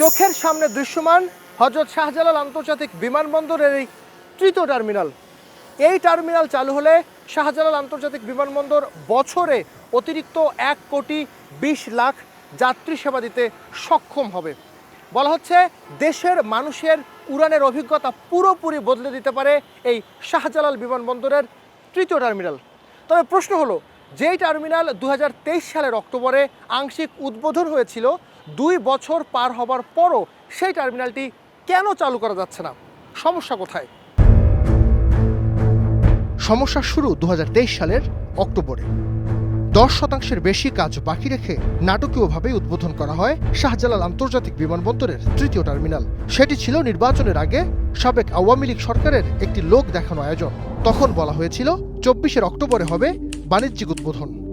চোখের সামনে দৃশ্যমান হজরত শাহজালাল আন্তর্জাতিক বিমানবন্দরের এই তৃতীয় টার্মিনাল। এই টার্মিনাল চালু হলে শাহজালাল আন্তর্জাতিক বিমানবন্দর বছরে অতিরিক্ত এক কোটি বিশ লাখ যাত্রী সেবা দিতে সক্ষম হবে। বলা হচ্ছে দেশের মানুষের উড়ানের অভিজ্ঞতা পুরোপুরি বদলে দিতে পারে এই শাহজালাল বিমানবন্দরের তৃতীয় টার্মিনাল। তবে প্রশ্ন হলো, যেই টার্মিনাল দু হাজার তেইশ সালের অক্টোবরে আংশিক উদ্বোধন হয়েছিল দুই বছর পার হবার পরও সেই টার্মিনালটি কেন চালু করা যাচ্ছে না? সমস্যা কোথায়? সমস্যা শুরু দু হাজার তেইশ সালের অক্টোবরে। দশ শতাংশের বেশি কাজ বাকি রেখে নাটকীয়ভাবে উদ্বোধন করা হয় শাহজালাল আন্তর্জাতিক বিমানবন্দরের তৃতীয় টার্মিনাল। সেটি ছিল নির্বাচনের আগে সাবেক আওয়ামী লীগ সরকারের একটি লোক দেখানো আয়োজন। তখন বলা হয়েছিল, চব্বিশের অক্টোবরে হবে বাণিজ্যিক উদ্বোধন।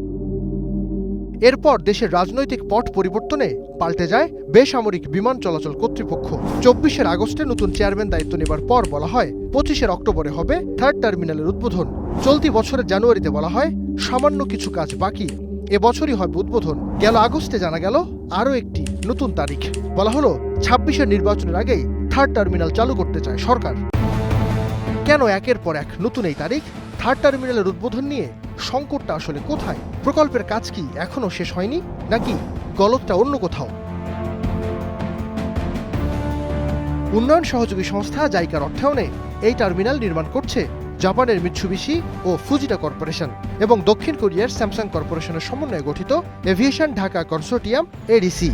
এরপর দেশের রাজনৈতিক পট পরিবর্তনে পাল্টে যায় বেসামরিক বিমান চলাচল কর্তৃপক্ষ। চব্বিশের আগস্টে নতুন চেয়ারম্যান দায়িত্ব নেবার পর বলা হয়, পঁচিশের অক্টোবরে হবে থার্ড টার্মিনালের উদ্বোধন। চলতি বছরের জানুয়ারিতে বলা হয়, সামান্য কিছু কাজ বাকি এবছরই হবে উদ্বোধন। গেল আগস্টে জানা গেল আরও একটি নতুন তারিখ। বলা হলো, ছাব্বিশের নির্বাচনের আগেই থার্ড টার্মিনাল চালু করতে চায় সরকার। কেন একের পর এক নতুন এই তারিখ? থার্ড টার্মিনালের উদ্বোধন নিয়ে সংকটটা আসলে কোথায়? প্রকল্পের কাজ কি এখনও শেষ হয়নি? নাকি গলতটা অন্য কোথাও? উন্নয়ন সহযোগী সংস্থা জাইকার অর্থায়নে এই টার্মিনাল নির্মাণ করছে জাপানের মিৎসুবিশি ও ফুজিটা কর্পোরেশন এবং দক্ষিণ কোরিয়ার স্যামসাং কর্পোরেশনের সমন্বয়ে গঠিত aviation Dhaka consortium, ADC.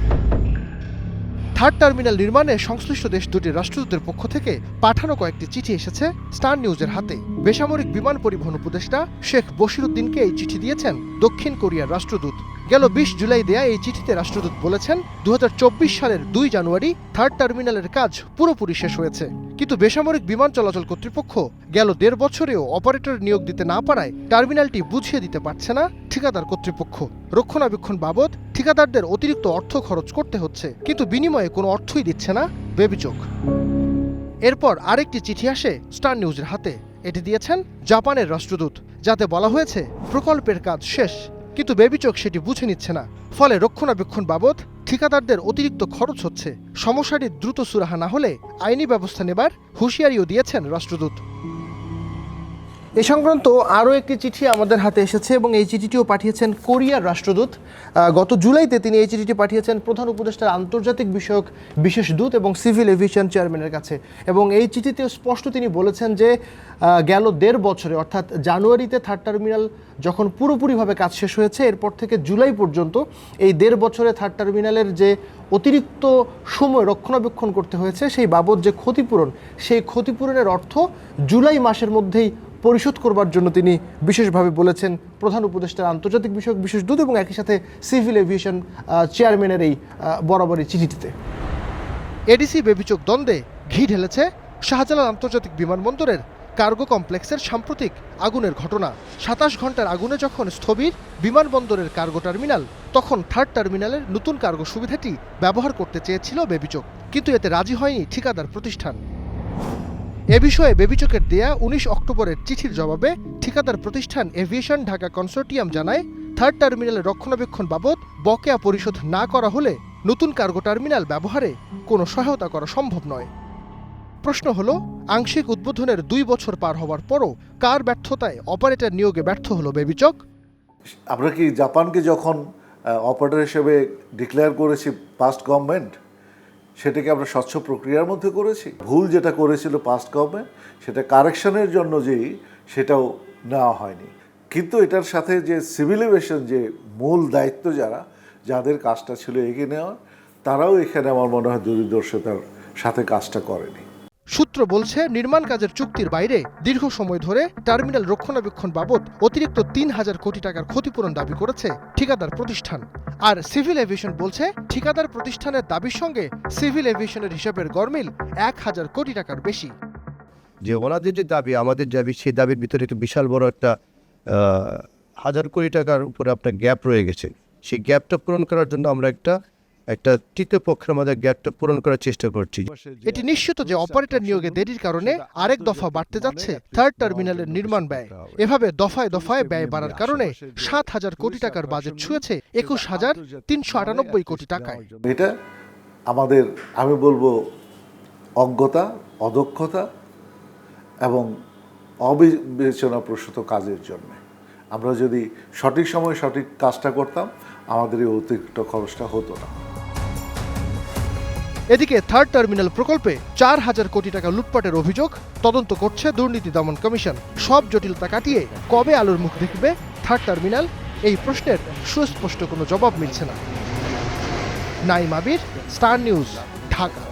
Third terminal নির্মাণে সংশ্লিষ্ট দেশ দুটির রাষ্ট্রদূতের পক্ষ থেকে পাঠানো কয়েকটি চিঠি এসেছে স্টার নিউজের হাতে। বেসামরিক বিমান পরিবহন উপদেষ্টা শেখ বশিরুদ্দিনকে এই চিঠি দিয়েছেন দক্ষিণ কোরিয়ার রাষ্ট্রদূত। গেল বিশ জুলাই দেয়া এই চিঠিতে রাষ্ট্রদূত বলেছেন দু হাজার চব্বিশ সালের দুই জানুয়ারি থার্ড টার্মিনালের কাজ পুরোপুরি শেষ হয়েছে। কিন্তু বেসামরিক বিমান চলাচল কর্তৃপক্ষ গেল দেড় বছরেও অপারেটর নিয়োগ দিতে না পারায় টার্মিনালটি বুঝিয়ে দিতে পারছে না ঠিকাদার কর্তৃপক্ষ। রক্ষণাবেক্ষণ বাবদ ঠিকাদারদের অতিরিক্ত অর্থ খরচ করতে হচ্ছে, কিন্তু বিনিময়ে কোনো অর্থই দিচ্ছে না বেবিচোক এরপর আরেকটি চিঠি আসে স্টার নিউজের হাতে। এটি দিয়েছেন জাপানের রাষ্ট্রদূত, যাতে বলা হয়েছে প্রকল্পের কাজ শেষ, কিন্তু বেবিচোক সেটি বুঝে নিচ্ছে না। ফলে রক্ষণাবেক্ষণ বাবদ ঠিকাদারদের অতিরিক্ত খরচ হচ্ছে। সমস্যাটি দ্রুত সুরাহা না হলে আইনি ব্যবস্থা নেবার হুঁশিয়ারিও দিয়েছেন রাষ্ট্রদূত। এ সংক্রান্ত আরও একটি চিঠি আমাদের হাতে এসেছে এবং এই চিঠিটিও পাঠিয়েছেন কোরিয়ার রাষ্ট্রদূত। গত জুলাইতে তিনি এই চিঠিটি পাঠিয়েছেন প্রধান উপদেষ্টার আন্তর্জাতিক বিষয়ক বিশেষ দূত এবং সিভিল এভিয়েশন চেয়ারম্যানের কাছে। এবং এই চিঠিতে স্পষ্ট তিনি বলেছেন যে গেল দেড় বছরে, অর্থাৎ জানুয়ারিতে থার্ড টার্মিনাল যখন পুরোপুরিভাবে কাজ শেষ হয়েছে, এরপর থেকে জুলাই পর্যন্ত এই দেড় বছরে থার্ড টার্মিনালের যে অতিরিক্ত সময় রক্ষণাবেক্ষণ করতে হয়েছে, সেই বাবদ যে ক্ষতিপূরণ, সেই ক্ষতিপূরণের অর্থ জুলাই মাসের মধ্যেই পরিশোধ করবার জন্য তিনি বিশেষভাবে বলেছেন, প্রধান উপদেষ্টার আন্তর্জাতিক বিষয়ক বিশেষ দূত এবং একই সাথে সিভিল এভিয়েশন চেয়ারম্যানের এই বরাবরই চিঠিটিতে। এডিসি বেবিচোক দ্বন্দ্বে ঘি ঢেলেছে শাহজালাল আন্তর্জাতিক বিমানবন্দরের কার্গো কমপ্লেক্সের সাম্প্রতিক আগুনের ঘটনা। সাতাশ ঘণ্টার আগুনে যখন স্থবির বিমানবন্দরের কার্গো টার্মিনাল, তখন থার্ড টার্মিনালের নতুন কার্গো সুবিধাটি ব্যবহার করতে চেয়েছিল বেবিচোক কিন্তু এতে রাজি হয়নি ঠিকাদার প্রতিষ্ঠান। এ বিষয়ে বেবিচকের দেয়া উনিশ অক্টোবরের চিঠির জবাবে ঠিকাদার প্রতিষ্ঠান এভিয়েশন ঢাকা কনসোর্টিয়াম জানায়, থার্ড টার্মিনালের রক্ষণাবেক্ষণ বাবদ বকেয়া পরিশোধ না করা হলে নতুন কার্গো টার্মিনাল ব্যবহারে কোনো সহায়তা করা সম্ভব নয়। প্রশ্ন হলো, আংশিক উদ্বোধনের দুই বছর পার হওয়ার পরও কার ব্যর্থতায় অপারেটর নিয়োগে ব্যর্থ হলো বেবিচক? আমরা কি জাপানকে যখন অপারেটর হিসেবে ডিক্লেয়ার করেছি পাস্ট গভর্নমেন্ট সেটাকে আমরা স্বচ্ছ প্রক্রিয়ার মধ্যে করেছি। ভুল যেটা করেছিল পাস্ট গভর্নমেন্ট সেটা কারেকশনের জন্য যেই, সেটাও নেওয়া হয়নি। কিন্তু এটার সাথে যে সিভিলিভেশন যে মূল দায়িত্ব যারা, যাদের কাজটা ছিল এগিয়ে নেওয়ার, তারাও এখানে আমার মনে হয় দূরদর্শিতার সাথে কাজটা করেনি। সূত্র বলছে, নির্মাণ কাজের চুক্তির বাইরে দীর্ঘ সময় ধরে টার্মিনাল রক্ষণাবেক্ষণ বাবদ অতিরিক্ত তিন হাজার কোটি টাকার ক্ষতিপূরণ দাবি করেছে ঠিকাদার প্রতিষ্ঠান। আর সিভিল এভিয়েশন বলছে, ঠিকাদার প্রতিষ্ঠানের দাবির সঙ্গে সিভিল এভিয়েশনের হিসাবের গরমিল এক হাজার কোটি টাকার বেশি। যে ওনাদের যে দাবি, আমাদের দাবি, সেই দাবির ভিতরে একটা বিশাল বড় একটা হাজার কোটি টাকার উপরে আপনার গ্যাপ রয়ে গেছে। সেই গ্যাপটা পূরণ করার জন্য আমরা একটা একটা তৃতীয় পক্ষের আমাদের গ্যাপটা পূরণ করার চেষ্টা করছি। এটি নিশ্চিত যে অপারেটর নিয়োগে দেরির কারণে আরেক দফা বাড়তে যাচ্ছে। থার্ড টার্মিনালের নির্মাণ ব্যয়। এভাবে দফায় দফায় ব্যয় বাড়ার কারণে সাত হাজার কোটি টাকার বাজেট ছুঁয়েছে একুশ হাজার তিনশো আটানব্বই কোটি টাকায়। এটা আমাদের আমি বলব অজ্ঞতা অদক্ষতা এবং অবিবেচনা অবিবেচনাপ্রসূত কাজের জন্য। আমরা যদি সঠিক সময়ে সঠিক কাজটা করতাম আমাদের এই অতিরিক্ত খরচটা হতো না। এদিকে থার্ড টার্মিনাল প্রকল্পে চার হাজার কোটি টাকা লুটপাটের অভিযোগ, তদন্ত করছে দুর্নীতি দমন কমিশন। সব জটিলতা কাটিয়ে কবে আলোর মুখ দেখবে থার্ড টার্মিনাল? এই প্রশ্নের সুস্পষ্ট কোনো জবাব মিলছে না। Naim Abir, Star News, Dhaka.